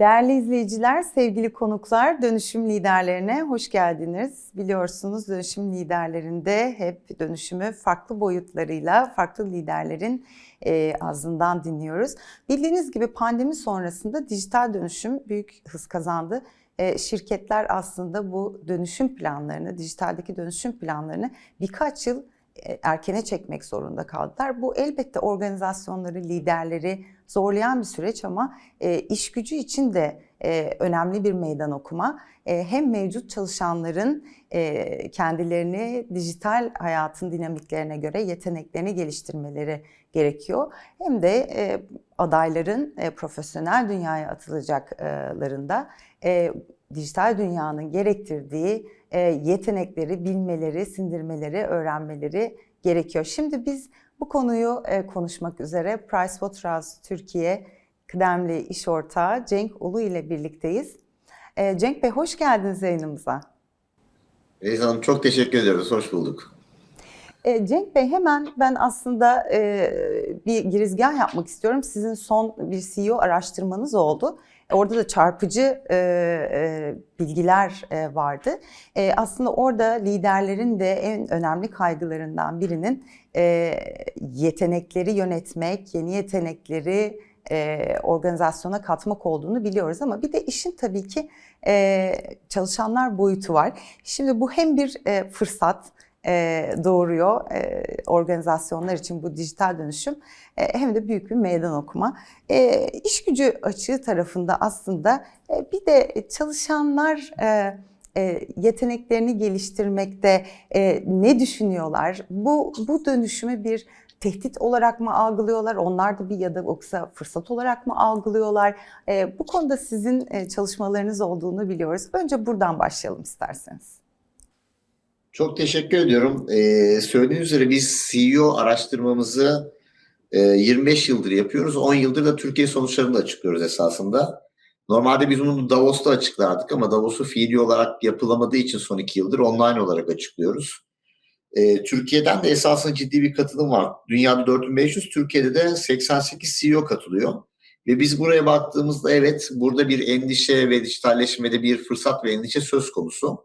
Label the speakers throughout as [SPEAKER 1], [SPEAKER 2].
[SPEAKER 1] Değerli izleyiciler, sevgili konuklar, dönüşüm liderlerine hoş geldiniz. Biliyorsunuz dönüşüm liderlerinde hep dönüşümü farklı boyutlarıyla, farklı liderlerin e, ağzından dinliyoruz. Bildiğiniz gibi pandemi sonrasında dijital dönüşüm büyük hız kazandı. E, şirketler aslında bu dönüşüm planlarını, dijitaldeki dönüşüm planlarını birkaç yıl e, erkene çekmek zorunda kaldılar. Bu elbette organizasyonları, liderleri zorlayan bir süreç ama e, iş gücü için de e, önemli bir meydan okuma. Hem mevcut çalışanların kendilerini dijital hayatın dinamiklerine göre yeteneklerini geliştirmeleri gerekiyor. Hem de e, adayların e, profesyonel dünyaya atılacaklarında e, dijital dünyanın gerektirdiği e, yetenekleri bilmeleri, sindirmeleri, öğrenmeleri gerekiyor. Şimdi biz bu konuyu e, konuşmak üzere Pricewaterhouse Türkiye kıdemli iş ortağı Cenk Ulu ile birlikteyiz. E, Cenk Bey hoş geldiniz yayınımıza.
[SPEAKER 2] Reis Hanım çok teşekkür ediyoruz. Hoş bulduk.
[SPEAKER 1] E, Cenk Bey hemen ben aslında e, bir girizgah yapmak istiyorum. Sizin son bir CEO araştırmanız oldu. Orada da çarpıcı e, e, bilgiler e, vardı. E, aslında orada liderlerin de en önemli kaygılarından birinin e, yetenekleri yönetmek, yeni yetenekleri e, organizasyona katmak olduğunu biliyoruz ama bir de işin tabii ki e, çalışanlar boyutu var. Şimdi bu hem bir e, fırsat e, doğuruyor e, organizasyonlar için bu dijital dönüşüm e, hem de büyük bir meydan okuma. E, iş gücü açığı tarafında aslında bir de çalışanlar yeteneklerini geliştirmekte ne düşünüyorlar? Bu bu dönüşümü bir tehdit olarak mı algılıyorlar? Onlar da bir ya da yoksa fırsat olarak mı algılıyorlar? Bu konuda sizin çalışmalarınız olduğunu biliyoruz. Önce buradan başlayalım isterseniz.
[SPEAKER 2] Çok teşekkür ediyorum. Ee, söylediğiniz üzere biz CEO araştırmamızı e, 25 yıldır yapıyoruz. 10 yıldır da Türkiye sonuçlarını da açıklıyoruz esasında. Normalde biz bunu Davos'ta açıklardık ama Davos'u fiili olarak yapılamadığı için son 2 yıldır online olarak açıklıyoruz. Ee, Türkiye'den de esasında ciddi bir katılım var. Dünyada 4500, Türkiye'de de 88 CEO katılıyor. Ve biz buraya baktığımızda evet burada bir endişe ve dijitalleşmede bir fırsat ve endişe söz konusu.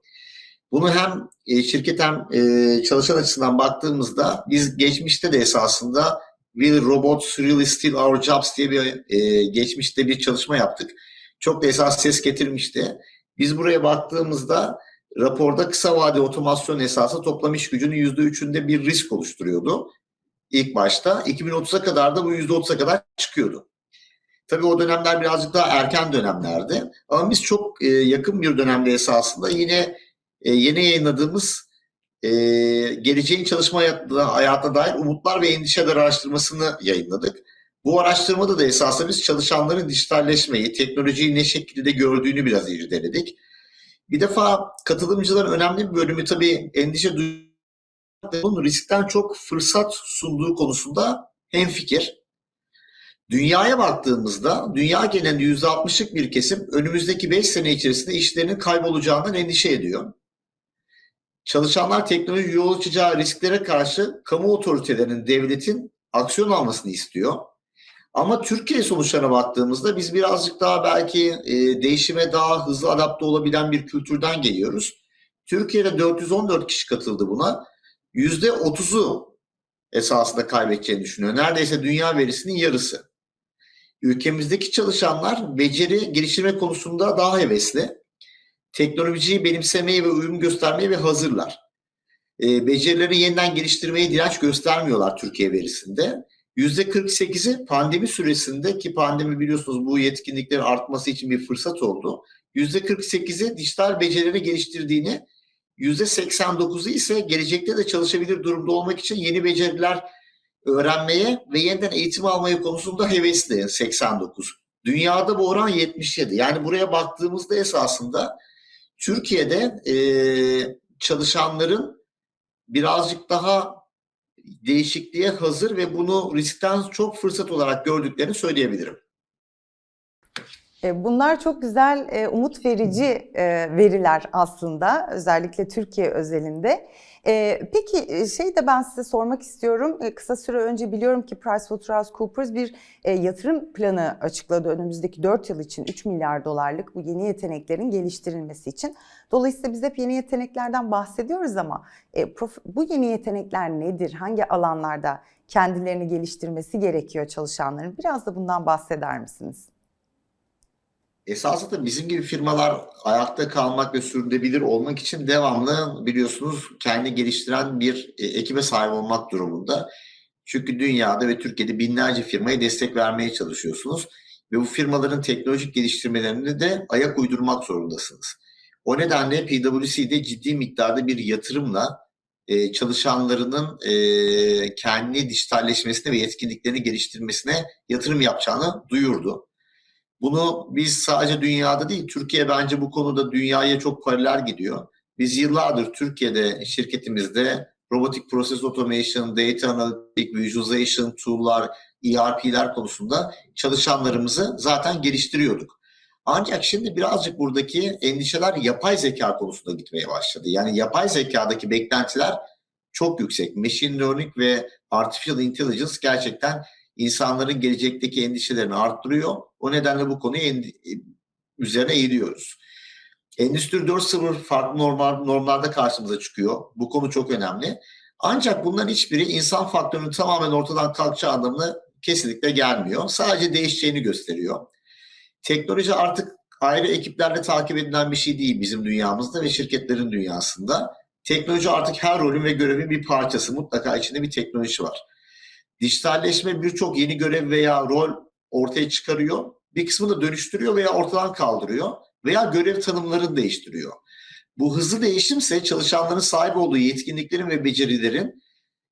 [SPEAKER 2] Bunu hem e, şirket hem e, çalışan açısından baktığımızda biz geçmişte de esasında Will Robots Really Steal Our Jobs diye bir e, geçmişte bir çalışma yaptık. Çok da esas ses getirmişti. Biz buraya baktığımızda raporda kısa vade otomasyon esası toplam iş gücünün %3'ünde bir risk oluşturuyordu. İlk başta 2030'a kadar da bu %30'a kadar çıkıyordu. Tabii o dönemler birazcık daha erken dönemlerdi. Ama biz çok yakın bir dönemde esasında yine e, yeni yayınladığımız e, geleceğin çalışma hayatına, dair umutlar ve endişeler araştırmasını yayınladık. Bu araştırmada da esasında biz çalışanların dijitalleşmeyi, teknolojiyi ne şekilde gördüğünü biraz irdeledik. Bir defa katılımcıların önemli bir bölümü tabii endişe duyduğu riskten çok fırsat sunduğu konusunda hemfikir. Dünyaya baktığımızda dünya genelinde %60'lık bir kesim önümüzdeki 5 sene içerisinde işlerinin kaybolacağından endişe ediyor. Çalışanlar teknoloji yol açacağı risklere karşı kamu otoritelerinin, devletin aksiyon almasını istiyor. Ama Türkiye sonuçlarına baktığımızda biz birazcık daha belki e, değişime daha hızlı adapte olabilen bir kültürden geliyoruz. Türkiye'de 414 kişi katıldı buna. %30'u esasında kaybedeceğini düşünüyor. Neredeyse dünya verisinin yarısı. Ülkemizdeki çalışanlar beceri geliştirme konusunda daha hevesli teknolojiyi benimsemeye ve uyum göstermeye ve hazırlar. E, becerileri yeniden geliştirmeye direnç göstermiyorlar Türkiye verisinde. %48'i pandemi süresinde ki pandemi biliyorsunuz bu yetkinliklerin artması için bir fırsat oldu. %48'i dijital becerileri geliştirdiğini, %89'u ise gelecekte de çalışabilir durumda olmak için yeni beceriler öğrenmeye ve yeniden eğitim almaya konusunda hevesli 89. Dünyada bu oran 77. Yani buraya baktığımızda esasında Türkiye'de e, çalışanların birazcık daha değişikliğe hazır ve bunu riskten çok fırsat olarak gördüklerini söyleyebilirim.
[SPEAKER 1] E, Bunlar çok güzel, e, umut verici e, veriler aslında, özellikle Türkiye özelinde. E, Peki şey de ben size sormak istiyorum. E, Kısa süre önce biliyorum ki PricewaterhouseCoopers bir e, yatırım planı açıkladı önümüzdeki 4 yıl için 3 milyar dolarlık bu yeni yeteneklerin geliştirilmesi için. Dolayısıyla biz hep yeni yeteneklerden bahsediyoruz ama e, bu yeni yetenekler nedir? Hangi alanlarda kendilerini geliştirmesi gerekiyor çalışanların? Biraz da bundan bahseder misiniz?
[SPEAKER 2] Esasında bizim gibi firmalar ayakta kalmak ve sürdürülebilir olmak için devamlı biliyorsunuz kendi geliştiren bir e, ekibe sahip olmak durumunda. Çünkü dünyada ve Türkiye'de binlerce firmaya destek vermeye çalışıyorsunuz ve bu firmaların teknolojik geliştirmelerine de ayak uydurmak zorundasınız. O nedenle PwC'de ciddi miktarda bir yatırımla e, çalışanlarının e, kendi dijitalleşmesine ve yetkinliklerini geliştirmesine yatırım yapacağını duyurdu. Bunu biz sadece dünyada değil, Türkiye bence bu konuda dünyaya çok paralel gidiyor. Biz yıllardır Türkiye'de şirketimizde robotic process automation, data analytic, visualization tool'lar, ERP'ler konusunda çalışanlarımızı zaten geliştiriyorduk. Ancak şimdi birazcık buradaki endişeler yapay zeka konusunda gitmeye başladı. Yani yapay zekadaki beklentiler çok yüksek. Machine learning ve artificial intelligence gerçekten insanların gelecekteki endişelerini arttırıyor. O nedenle bu konuyu üzerine eğiliyoruz. Endüstri 4.0 farklı normal, normlarda karşımıza çıkıyor. Bu konu çok önemli. Ancak bunların hiçbiri insan faktörünün tamamen ortadan kalkacağı anlamına kesinlikle gelmiyor. Sadece değişeceğini gösteriyor. Teknoloji artık ayrı ekiplerle takip edilen bir şey değil bizim dünyamızda ve şirketlerin dünyasında. Teknoloji artık her rolün ve görevin bir parçası. Mutlaka içinde bir teknoloji var. Dijitalleşme birçok yeni görev veya rol ortaya çıkarıyor. Bir kısmını dönüştürüyor veya ortadan kaldırıyor veya görev tanımlarını değiştiriyor. Bu hızlı değişimse çalışanların sahip olduğu yetkinliklerin ve becerilerin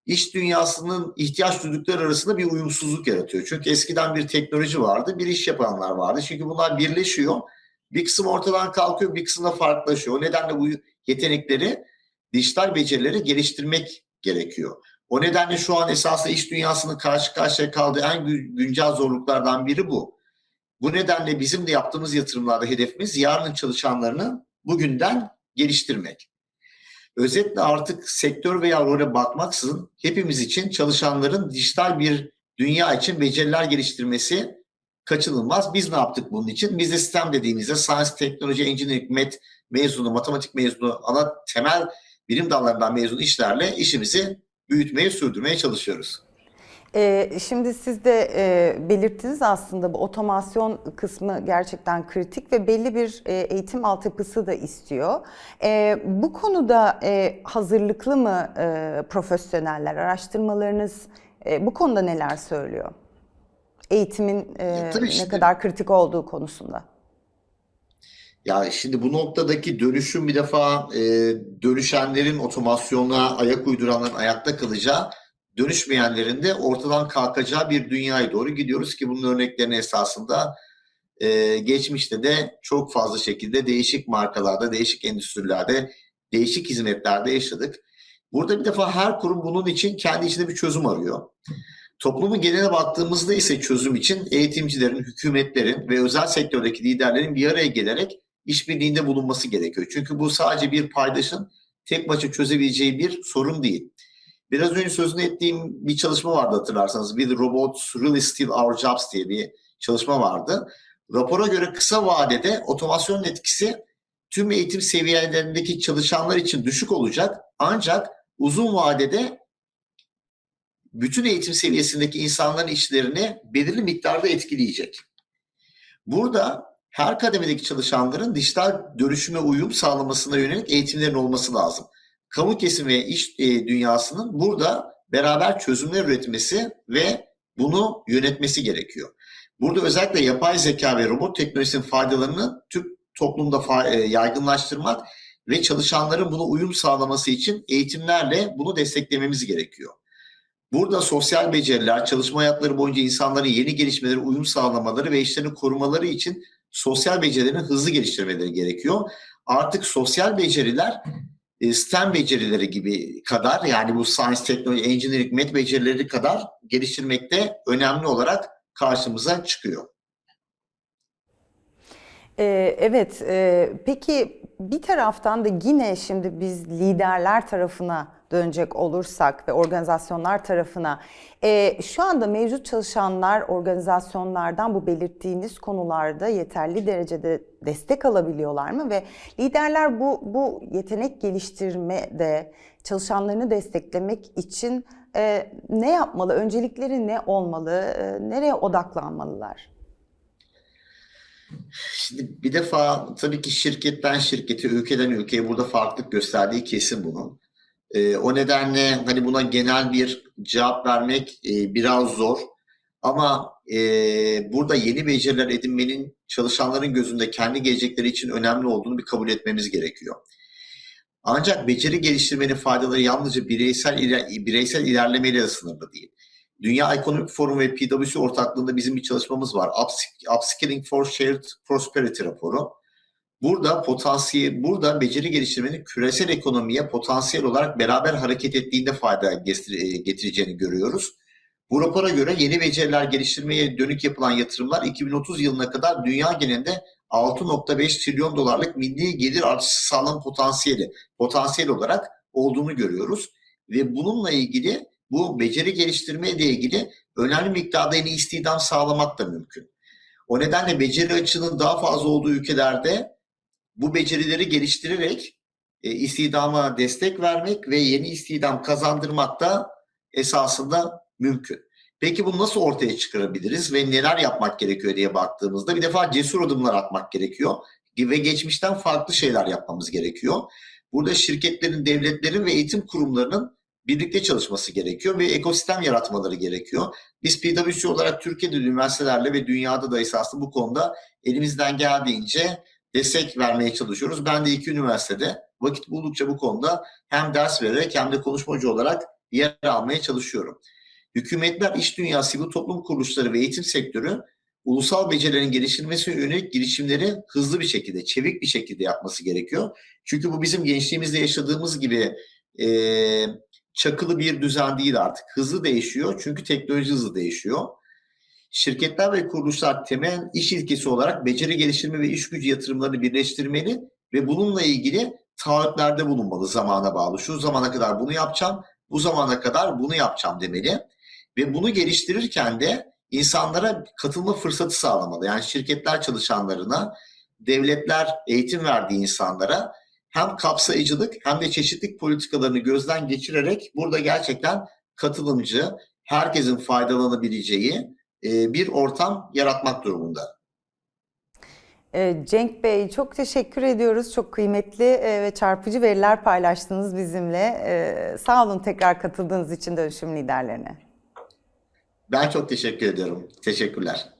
[SPEAKER 2] iş dünyasının ihtiyaç duydukları arasında bir uyumsuzluk yaratıyor. Çünkü eskiden bir teknoloji vardı, bir iş yapanlar vardı. Çünkü bunlar birleşiyor. Bir kısım ortadan kalkıyor, bir kısım da farklılaşıyor. O nedenle bu yetenekleri, dijital becerileri geliştirmek gerekiyor. O nedenle şu an esasında iş dünyasının karşı karşıya kaldığı en gü- güncel zorluklardan biri bu. Bu nedenle bizim de yaptığımız yatırımlarda hedefimiz yarının çalışanlarını bugünden geliştirmek. Özetle artık sektör veya role bakmaksızın hepimiz için çalışanların dijital bir dünya için beceriler geliştirmesi kaçınılmaz. Biz ne yaptık bunun için? Biz de sistem dediğimizde Science, Teknoloji, Engineering, Met mezunu, matematik mezunu, ana temel bilim dallarından mezun işlerle işimizi büyütmeye, sürdürmeye çalışıyoruz.
[SPEAKER 1] Ee, şimdi siz de e, belirttiniz aslında bu otomasyon kısmı gerçekten kritik ve belli bir e, eğitim altyapısı da istiyor. E, bu konuda e, hazırlıklı mı e, profesyoneller, araştırmalarınız e, bu konuda neler söylüyor? Eğitimin e,
[SPEAKER 2] Ya tabii
[SPEAKER 1] ne kadar kritik olduğu konusunda.
[SPEAKER 2] Ya şimdi bu noktadaki dönüşüm bir defa e, dönüşenlerin otomasyona ayak uyduranların ayakta kalacağı, dönüşmeyenlerin de ortadan kalkacağı bir dünyaya doğru gidiyoruz ki bunun örneklerini esasında e, geçmişte de çok fazla şekilde değişik markalarda, değişik endüstrilerde, değişik hizmetlerde yaşadık. Burada bir defa her kurum bunun için kendi içinde bir çözüm arıyor. Toplumun geneline baktığımızda ise çözüm için eğitimcilerin, hükümetlerin ve özel sektördeki liderlerin bir araya gelerek işbirliğinde bulunması gerekiyor. Çünkü bu sadece bir paydaşın tek başına çözebileceği bir sorun değil. Biraz önce sözünü ettiğim bir çalışma vardı hatırlarsanız. Will robots really steal our jobs diye bir çalışma vardı. Rapora göre kısa vadede otomasyonun etkisi tüm eğitim seviyelerindeki çalışanlar için düşük olacak. Ancak uzun vadede bütün eğitim seviyesindeki insanların işlerini belirli miktarda etkileyecek. Burada her kademedeki çalışanların dijital dönüşüme uyum sağlamasına yönelik eğitimlerin olması lazım. Kamu kesim ve iş e, dünyasının burada beraber çözümler üretmesi ve bunu yönetmesi gerekiyor. Burada özellikle yapay zeka ve robot teknolojisinin faydalarını tüm toplumda fa- e, yaygınlaştırmak ve çalışanların buna uyum sağlaması için eğitimlerle bunu desteklememiz gerekiyor. Burada sosyal beceriler, çalışma hayatları boyunca insanların yeni gelişmeleri, uyum sağlamaları ve işlerini korumaları için sosyal becerilerini hızlı geliştirmeleri gerekiyor. Artık sosyal beceriler e, STEM becerileri gibi kadar yani bu science, technology, engineering, math becerileri kadar geliştirmekte önemli olarak karşımıza çıkıyor.
[SPEAKER 1] Ee, evet, e, peki bir taraftan da yine şimdi biz liderler tarafına dönecek olursak ve organizasyonlar tarafına e, şu anda mevcut çalışanlar organizasyonlardan bu belirttiğiniz konularda yeterli derecede destek alabiliyorlar mı ve liderler bu bu yetenek geliştirmede çalışanlarını desteklemek için e, ne yapmalı? Öncelikleri ne olmalı? E, nereye odaklanmalılar?
[SPEAKER 2] Şimdi bir defa tabii ki şirketten şirkete, ülkeden ülkeye burada farklılık gösterdiği kesin bunun. Ee, o nedenle hani buna genel bir cevap vermek e, biraz zor. Ama e, burada yeni beceriler edinmenin çalışanların gözünde kendi gelecekleri için önemli olduğunu bir kabul etmemiz gerekiyor. Ancak beceri geliştirmenin faydaları yalnızca bireysel iler- bireysel ilerlemeyle de sınırlı değil. Dünya Ekonomik Forum ve PwC ortaklığında bizim bir çalışmamız var. Ups- Upskilling for Shared Prosperity raporu. Burada potansiyel, burada beceri geliştirmenin küresel ekonomiye potansiyel olarak beraber hareket ettiğinde fayda e, getireceğini görüyoruz. Bu rapora göre yeni beceriler geliştirmeye dönük yapılan yatırımlar 2030 yılına kadar dünya genelinde 6.5 trilyon dolarlık milli gelir artışı sağlama potansiyeli, potansiyel olarak olduğunu görüyoruz. Ve bununla ilgili bu beceri geliştirme ile ilgili önemli miktarda yeni istihdam sağlamak da mümkün. O nedenle beceri açığının daha fazla olduğu ülkelerde bu becerileri geliştirerek e, istihdama destek vermek ve yeni istihdam kazandırmak da esasında mümkün. Peki bunu nasıl ortaya çıkarabiliriz ve neler yapmak gerekiyor diye baktığımızda bir defa cesur adımlar atmak gerekiyor ve geçmişten farklı şeyler yapmamız gerekiyor. Burada şirketlerin, devletlerin ve eğitim kurumlarının birlikte çalışması gerekiyor ve ekosistem yaratmaları gerekiyor. Biz PwC olarak Türkiye'de üniversitelerle ve dünyada da esaslı bu konuda elimizden geldiğince destek vermeye çalışıyoruz. Ben de iki üniversitede vakit buldukça bu konuda hem ders vererek hem de konuşmacı olarak yer almaya çalışıyorum. Hükümetler, iş dünyası, sivil toplum kuruluşları ve eğitim sektörü ulusal becerilerin geliştirilmesine yönelik girişimleri hızlı bir şekilde, çevik bir şekilde yapması gerekiyor. Çünkü bu bizim gençliğimizde yaşadığımız gibi e, çakılı bir düzen değil artık. Hızlı değişiyor çünkü teknoloji hızlı değişiyor. Şirketler ve kuruluşlar temel iş ilkesi olarak beceri geliştirme ve iş gücü yatırımlarını birleştirmeli ve bununla ilgili taahhütlerde bulunmalı zamana bağlı. Şu zamana kadar bunu yapacağım, bu zamana kadar bunu yapacağım demeli. Ve bunu geliştirirken de insanlara katılma fırsatı sağlamalı. Yani şirketler çalışanlarına, devletler eğitim verdiği insanlara hem kapsayıcılık hem de çeşitlilik politikalarını gözden geçirerek burada gerçekten katılımcı, herkesin faydalanabileceği e, bir ortam yaratmak durumunda.
[SPEAKER 1] Ee, Cenk Bey çok teşekkür ediyoruz. Çok kıymetli e, ve çarpıcı veriler paylaştınız bizimle. Sağ olun tekrar katıldığınız için dönüşüm liderlerine.
[SPEAKER 2] Ben çok teşekkür ediyorum. Teşekkürler.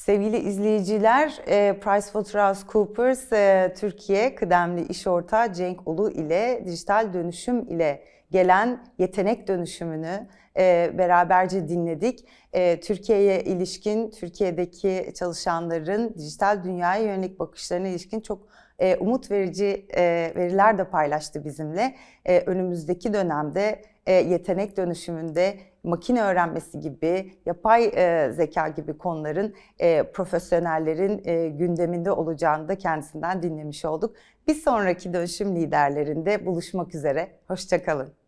[SPEAKER 1] Sevgili izleyiciler, e, PricewaterhouseCoopers e, Türkiye kıdemli iş ortağı Cenk Ulu ile dijital dönüşüm ile gelen yetenek dönüşümünü e, beraberce dinledik. Türkiye'ye ilişkin, Türkiye'deki çalışanların dijital dünyaya yönelik bakışlarına ilişkin çok umut verici veriler de paylaştı bizimle. Önümüzdeki dönemde e, yetenek dönüşümünde makine öğrenmesi gibi, yapay e, zeka gibi konuların e, profesyonellerin e, gündeminde olacağını da kendisinden dinlemiş olduk. Bir sonraki dönüşüm liderlerinde buluşmak üzere. Hoşçakalın.